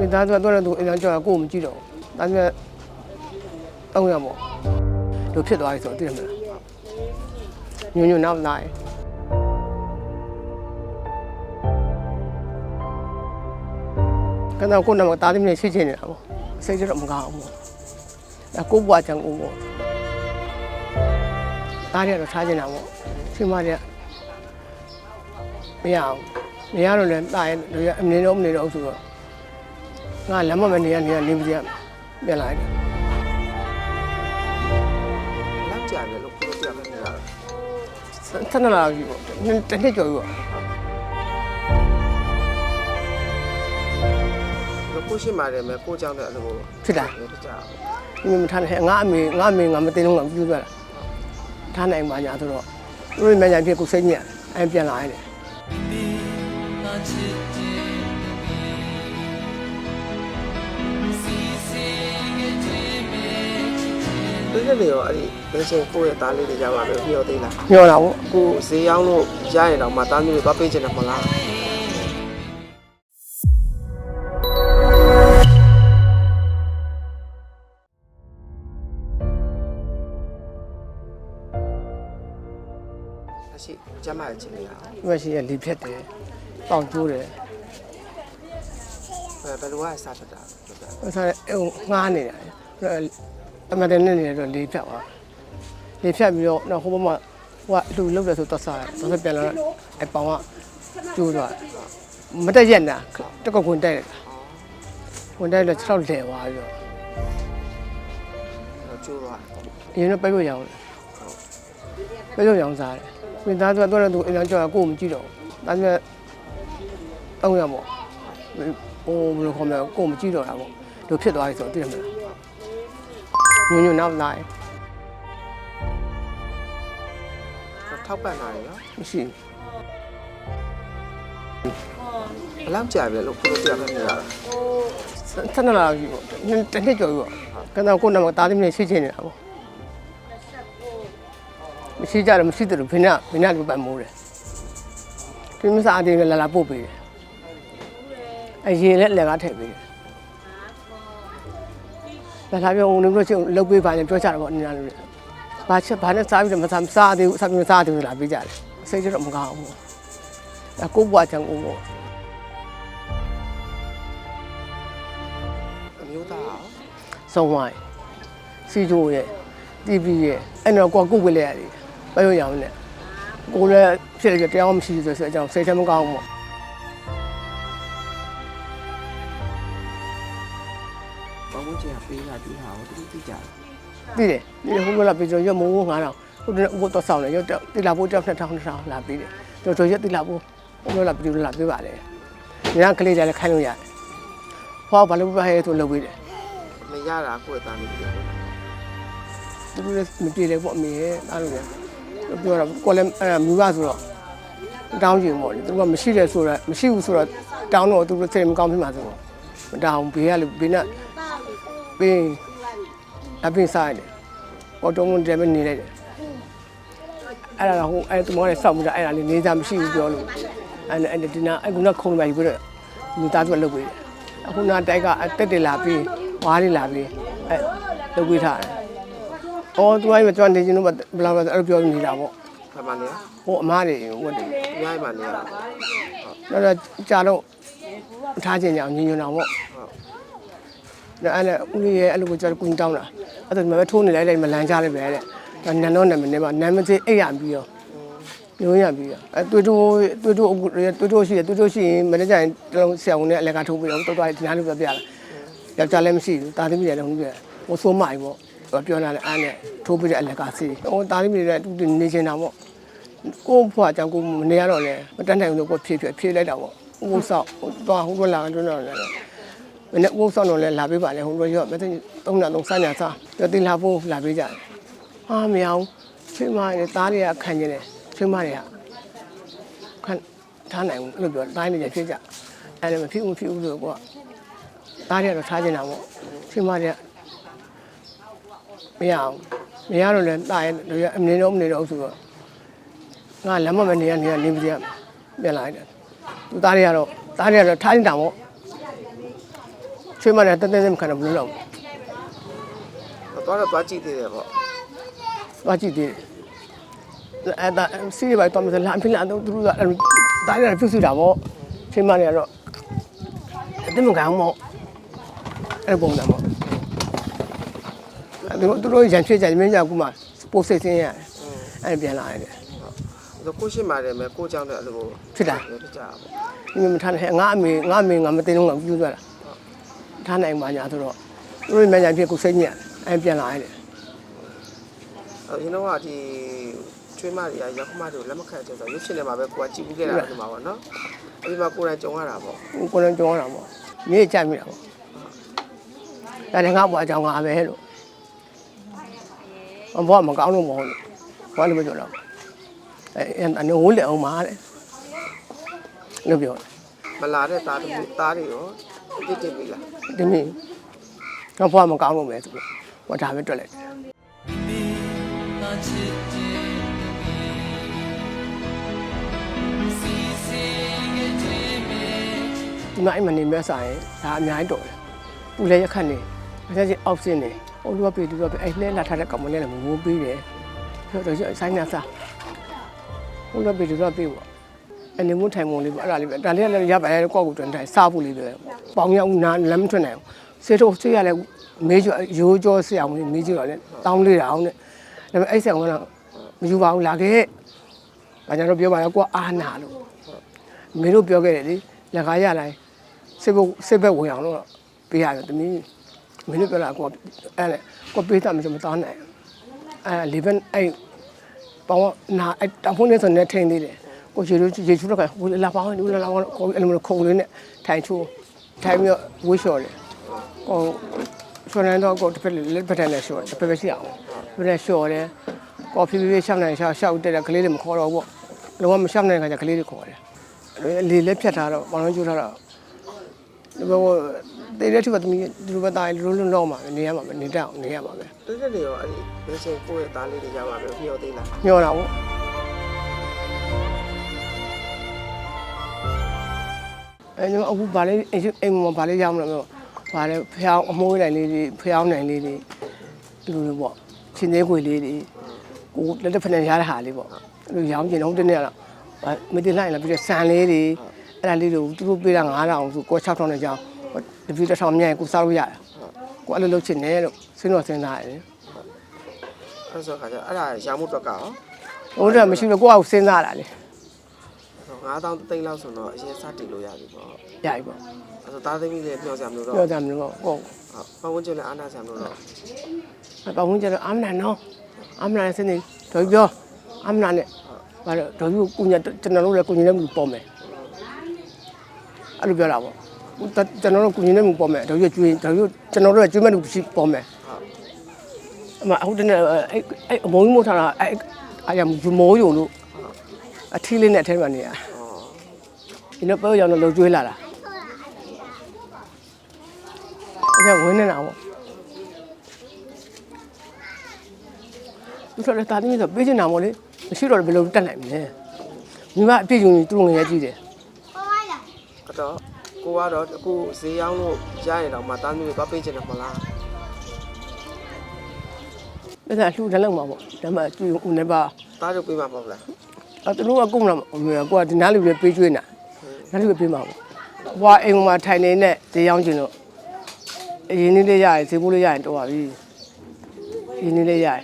မိသားစုကတော့သူအိမ်တော်ကြောက်ကိုကိုမကြည့်တော့ဘူးဒါပေမဲ့တောင်းရမို့တို့ဖြစ်သွားပြီဆိုတော့သိတယ်မလားညွညွနောက်လာရင်ကတော့ကိုယ်တော့တားသမီးနဲ့ရှိချင်နေတာပေါ့စိတ်ကြတော့မကောင်းဘူးဒါကိုဘွားချံကိုပေါ့တားရတော့ထားချင်တာပေါ့ရှင်မတွေကမရအောင်မရတော့လည်းတားရတို့ရအမြင်တော့မနေတော့ဆိုတော့ ငါလမ်းမမနေရနေရနေပြရပြန်လာတယ်လောက်ကြာပြီလို့ကိုလိုပြပဲနေတာဆက်နလာပြီပေါ့တစ်နှစ်ကျော်ပြီပေါ့လို့ကိုရှိမှတယ်မဲ့ကိုကြောင့်လည်းအဲ့လိုဖြစ်တာဖြစ်ကြဒီမထားနဲ့ငါအမေငါအမေငါမသိတော့ငါပြုပြတာထားနိုင်မှညာဆိုတော့သူတို့မြန်ညာဖြစ်ကိုစိတ်ညစ်အဲပြန်လာရတယ် သူလည်းရောအဲ့ဒီဘယ်ချိန်ကိုရဲ့သားလေးတွေကြပါပဲပြောသေးလားညောတာပေါ့ကိုဈေးရောက်လို့ရရင်တော့မသားမျိုးတွေသွားပေးချင်တယ်မလားအရှိကျမရဲ့ချင်းလေးอ่ะဒီမှာရှိရလီဖြတ်တယ်ပေါင်ကျိုးတယ်ဘယ်ဘယ်လိုကစထတာပြောပြဟိုစားအဲငားနေတာ အမတန်နဲ့နေတော့လီဖြတ်သွားလီဖြတ်ပြီးတော့တော့ဟိုဘက်မှာဟိုကလူလုတ်တယ်ဆိုတော့စားတယ်တော့ပြန်လာတော့အဲပေါင်ကကျိုးသွားမတက်ရက်နာတကောက်ခွန်တိုက်တယ်ခွန်တိုက်တော့6လဲသွားပြီးတော့တော့ကျိုးသွားအရင်တော့ပဲပြုတ်ရောင်းတယ်ပဲပြုတ်ရောင်းစားတယ်မိသားစုကတော့သူအိမ်တော်ကြောက်ကိုကိုမကြည့်တော့ဘူးဒါပေမဲ့တောင်းရမို့ဟိုဘယ်လိုခေါ်မလဲကိုမကြည့်တော့တာပေါ့တို့ဖြစ်သွားပြီဆိုတော့သိတယ်မလား ညွညွနောက်လာရင်ထောက်ပံ့တာရောမရှိဘယ်လောက်ကြာပြီလို့ကိုလိုပြပဲနေတာဘူးဆက်နလာပြီပေါ့တစ်နှစ်ကျော်ပြီပေါ့ကတော့ကိုယ်တော့တားသမီးနဲ့ရှိချင်နေတာပေါ့မရှိကြတယ်မရှိတယ်လို့ဘင်းကဘင်းကလူပတ်မိုးတယ်ဒီမစားအတင်းလည်းလာလာပို့ပေးတယ်အရင်လည်းလည်းကားထည့်ပေးတယ် လာလာပြောဦးနေလို့ချင်းလုတ်ပေးပါလေပြောကြတယ်ပေါ့အနေနဲ့လို့ဘာချက်ဘာနဲ့စားပြီးတော့မစားမစားသေးဘူးစားပြီးမစားသေးဘူးလာပေးကြတယ်စိတ်တော့မကောင်းဘူးဒါကိုဘွားချံကိုပေါ့အမျိုးသားရောဆုံးသွားတယ်စီချိုရဲ့တီဗီရဲ့အဲ့တော့ကိုကကုတ်ဝေးလိုက်ရတယ်ပဲရရောင်းနေကိုလည်းဖြစ်ရတရားမရှိဘူးဆိုတဲ့အကြောင်းစိတ်ထဲမကောင်းဘူးပေါ့ ဘာလို့ကြာပေးတာဒီဟာကိုတိတိကျသိတယ်ဒီဟိုကလာပြီးတော့ရမိုး9000ဟိုတနေ့ဥပတော့ဆောင်တယ်ရတိလာဖို့တောက်2000 2000လာပြီးတယ်တော်တော်ရတိလာဖို့ဟိုလာပြီးတော့လာပေးပါလေညကလေးကြလည်းခိုင်းလို့ရတယ်ဟောဘာလို့ပဲဟဲဆိုလုပ်ပေးတယ်မရတာကိုယ့်ရဲ့သားလေးတွေသူတို့လည်းမပြေလေပေါ့အမေရဲ့အားလို့လည်းပြောတော့ကိုလည်းအဲ့မူရဆိုတော့တောင်းကြည့်ပေါ့လေသူကမရှိတယ်ဆိုတော့မရှိဘူးဆိုတော့တောင်းတော့သူတို့စိတ်မကောင်းဖြစ်မှာဆိုတော့မတောင်းဘေးကလူဘေးနဲ့ ဘေးအပင်းစားတယ်ပေါ်တော့မတယ်မနေလိုက်တယ်အဲ့ဒါဟိုအဲ့သူမလည်းစောက်မှုတာအဲ့ဒါလေးနေစားမရှိဘူးပြောလို့အဲ့အဲ့ဒီနာအဲ့ကုနာခုံပါပြီးတော့မိသားစုလုပ်ပေးတယ်အခုနာတိုက်ကတက်တယ်လာပြီးဝါးလေးလာပြီးအဲ့လုပ်ပေးထားတယ်။အော်သူကလည်းကျွန်တော်နေချင်းတော့ဘယ်လောက်လဲအဲ့လိုပြောနေတာပေါ့ဖမနေ။ဟိုအမားတွေဝတ်တယ်ရရပါနေရ။တော့တော့ကြာတော့ထားခြင်းကြောင့်ညင်ညွန်အောင်ပေါ့။ ဒါအဲ့နဲ့ဦးလေးရဲ့အဲ့လိုကိုကျွန်တော်ကုညတောင်းတာ။အဲ့ဒါဒီမှာပဲထိုးနေလိုက်လိုက်မလန်ကြလိုက်ပဲတဲ့။ဒါနန်တော့နာမည်နဲ့ပါနာမည်သေးအိတ်ရပြီးရောညွှန်ရပြီးရောအဲတွေ့တိုးတွေ့တိုးအခုတွေ့တိုးရှိတယ်တွေ့တိုးရှိရင်မနေ့ကျရင်တလုံးဆရာဝန်နဲ့အလက်ကထိုးပြီးတော့တော်တော်ဒီနားလို့ပြပြလာ။ယောက်ျားလည်းမရှိဘူး။တာသမီးလည်းဟုတ်ပြီ။ဟိုဆိုးမိုင်ပေါ့။ပြောလာတယ်အားနဲ့ထိုးပြီးတဲ့အလက်ကစီ။ဟိုတာသမီးလည်းတူတူနေနေတာပေါ့။ကိုယ့်ဖွာကြောင့်ကိုယ်မနေရတော့လဲမတတ်နိုင်ဘူးလို့ကိုယ်ဖြည့်ဖြည့်ဖြည့်လိုက်တာပေါ့ဥပုသ်ဆောက်သွားဟိုဘက်လာတော့တော့လဲ မနေ့ဥပုသ်ဆောက်တော့လဲလာပေးပါလေဟိုဘက်ရောမသိသုံးနာသုံးဆိုင်ညာစားတော့တင်လာဖို့လာပေးကြတယ်ဟာမရအောင်ချွေးမရဲ့သားတွေကခံနေတယ်ချွေးမတွေကခံထားနိုင်ဘူးလို့ပြောတိုင်းနေကြဖြစ်ကြအဲ့ဒါမဖြစ်ဘူးဖြစ်ဘူးလို့ကိုကသားတွေကတော့ထားနေတာပေါ့ချွေးမတွေကမရအောင်မရတော့လဲတာရဲ့အမြင်တော့မနေတော့ဆိုတော့ငါလမ်းမမနေရနေရနေပြရပြန်လာတယ်သူသားတွေကတော့သားတွေကတော့ထားနေတာပေါ့ ချွေးမနဲ့တက်တက်တက်မခံတော့ဘူးလို့သွားတော့သွားကြည့်သေးတယ်ပေါ့သွားကြည့်သေးတယ်အဲ့ဒါစီးရိုက်တော့မစလာအဖြစ်လာတော့သူတို့ကတားရပြုစုတာပေါ့ချွေးမနဲ့ကတော့တက်မခံအောင်ပေါ့အဲ့ပုံစံပေါ့သူတို့သူတို့ရန်ဖြစ်ကြမင်းကြောက်ကမှပို့စိတ်ဆင်းရတယ်အဲ့ပြန်လာရတယ်ဆိုကိုရှိမှတယ်မဲ့ကိုကြောင့်လည်းအဲ့လိုဖြစ်တာဖြစ်ကြတာပေါ့ဒီမထားနဲ့ငါအမေငါအမေငါမသိတော့ငါပြုသွားတာ ထားနိုင်မှညာဆိုတော့သူတို့မြန်ညာဖြစ်ကိုစိတ်ညစ်အဲ့ပြန်လာရတယ်အရင်တော့ကဒီချွေးမတွေကရောက်ခမတို့လက်မခတ်ကြဆိုရုပ်ရှင်ထဲမှာပဲကိုကကြည့်ပြီးခဲ့တာဒီမှာပေါ့နော်အဲ့ဒီမှာကိုယ်တိုင်ကြုံရတာပေါ့ကိုယ်လည်းကြောင်းရတာပေါ့မြေကြိုက်မိတာပေါ့ဒါလည်းငါ့ဘွားအကြောင်းငါပဲလို့အဘွားမကောင်းလို့မဟုတ်လို့ဘာလို့မကြောက်တော့အဲအနိုးဝလေအောင်ပါတဲ့လို့ပြောတယ်မလာတဲ့သားတွေသားတွေရော တိတိပြီလားဒီနေ့ငါဘွားမကောင်းလို့ပဲဆိုတော့ဟောဒါပဲတွက်လိုက်တယ်ဒီမှာအိမ်မနေမဲ့ဆိုင်ဒါအများကြီးတော်တယ်ပူလဲရက်ခတ်နေအဆက်ချင်းအောက်စင်းနေဟိုလူကပြေလူကပြေအဲ့လဲလာထားတဲ့ကောင်မလေးလည်းမမိုးပေးတယ်ပြောတော့ဆိုင်နာစားဟိုလူကပြေလူကပြေပေါ့အနေမထိုင်မုံလေးပေါ့အဲ့ဒါလေးပဲဒါလေးကလည်းရပါတယ်ကောက်ကိုတွန်ထိုင်စားဖို့လေးပဲပေါ င်ရောက်နာလမ်းမထွက်နိုင်ဘူးစေတော့ဆေးရလဲမေးကြရိုးကြောဆရာမလေးမေးကြတော့လဲတောင်းလေးတာအောင်နဲ့ဒါပေမဲ့အဲ့ဆရာကတော့မယူပါဘူးလာခဲ့ဘာကြတော့ပြောပါတော့ကိုအာနာလို့မင်းတို့ပြောခဲ့တယ်လေလက်ကားရလိုက်စစ်ဘက်စစ်ဘက်ဝင်အောင်လို့ပေးရတယ်တမီးမင်းတို့ပြောတာကိုအဲ့လေကိုပေးတာမရှိမသားနိုင်အဲလေဗန်အဲ့ပေါင်းနာအဲ့တောင်ဖုန်းနဲ့ဆိုနေထိန်သေးတယ်ကိုရေတို့ရေချူတော့ကဟိုလာပေါင်းဟိုလာပေါင်းကိုအဲ့လိုခုံလေးနဲ့ထိုင်ချိုး ထိုင်ပြီးဝှေ့လျှော်တယ်ကိုဆွမ်းနေတော့ကိုတစ်ဖက်လက်ဖက်နဲ့လျှော်တစ်ဖက်ပဲရှိအောင်ဘယ်နဲ့လျှော်တယ်ကော်ဖီပေးရှောက်နိုင်ရှောက်ရှောက်တဲ့ကလေးတွေမခေါ်တော့ဘူးလုံးဝမရှောက်နိုင်တဲ့ခါကျကလေးတွေခေါ်တယ်လေလက်ဖြတ်ထားတော့ပေါင်းလုံးကျိုးထားတော့ဒီဘောတေးတဲ့သူကသမီးဒီလိုပဲတာလိုလိုလောက်မှာပဲနေရမှာပဲနေတတ်အောင်နေရမှာပဲတိတိတွေရောအဲ့ဒီဘယ်ချိန်ကိုယ့်ရဲ့သားလေးတွေရပါမယ်ပြောသေးလားညောတာပေါ့ အဲညအခုဗာလေးအိမ်အိမ်မှာဗာလေးရောက်မလို့ဗာလေးဖျောင်းအမိုးနိုင်လေးတွေဖျောင်းနိုင်လေးတွေဒီလိုလိုပေါ့ချင်းသေးခွေလေးတွေကိုလက်တစ်ဖက်နဲ့ရတဲ့ဟာလေးပေါ့အဲ့လိုရောင်းကျင်တော့တနေ့ကတော့မတင်လိုက်လားပြီးတော့ဆန်လေးတွေအဲ့ဒါလေးတွေကိုသူတို့ပေးတာ9000ဆိုကို6000နဲ့ကြောင်းတပီတစ်ထောင်မြဲကိုစားလို့ရတယ်ကိုအဲ့လိုလုပ်ချင်တယ်လို့စဉ်းတော့စဉ်းစားရတယ်အဲ့ဆိုခါကျအဲ့ဒါရောင်းမှုတော့ကရောဟိုတော့မရှိဘူးကိုယ့်အကိုစဉ်းစားတာလေ 9000သိန်းလောက်ဆိုတော့အရင်စတင်လို့ရပြီပေါ့ရပြီပေါ့အဲ့ဆိုသားသမီးတွေပြောကြမလို့တော့ပြောကြမလို့ပေါ့ကိုပတ်ဝန်းကျင်လည်းအားနာကြမလို့တော့ပတ်ဝန်းကျင်တော့အမနာနော်အမနာနဲ့စနေတော်ပြောအမနာနဲ့ဘာလို့တော်ပြောကုညာကျွန်တော်တို့လည်းကုညာနဲ့မှုပေါ်မယ်အဲ့လိုပြောတာပေါ့ကျွန်တော်တို့ကုညာနဲ့မှုပေါ်မယ်တော်ပြောကျွေးတော်ပြောကျွန်တော်တို့လည်းကျွေးမဲ့လူရှိပေါ်မယ်အမအခုတနေ့အဲ့အဲ့အမုံကြီးမို့ထားတာအဲ့အားရမိုးယုံလို့အထီးလေးနဲ့အထဲမှာနေရဩ ဒီလိုပြောရအောင်လို့ကျွေးလာတာအဲ့ဒါဝင်နေတာပေါ့သူတို့တာတင်းဆိုပေးချင်တာမို့လေမရှိတော့ဘယ်လိုတက်နိုင်မလဲညီမအပြည့်ယူနေသူ့ငယ်ရကြည့်တယ်အဲ့တော့ကိုကတော့အခုဈေးရောင်းလို့ရရတော့မှသားသမီးတွေသွားပေးချင်တယ်မလားအဲ့ဒါလှူတယ်လောက်မှာပေါ့ဒါမှကျွေးဦးနေပါသားတို့ပေးမှာပေါ့လားအဲ့သူတို့ကကုန်လာကိုကဒီနားလူတွေပေးကျွေးနေတာ နားလူတွေပေးမှာပေါ့ဟွာအိမ်မှာထိုင်နေတဲ့ဈေးရောက်ကျင်တော့အရင်နေ့လေးရရင်ဈေးပိုးလေးရရင်တော့ပါပြီအရင်နေ့လေးရရင်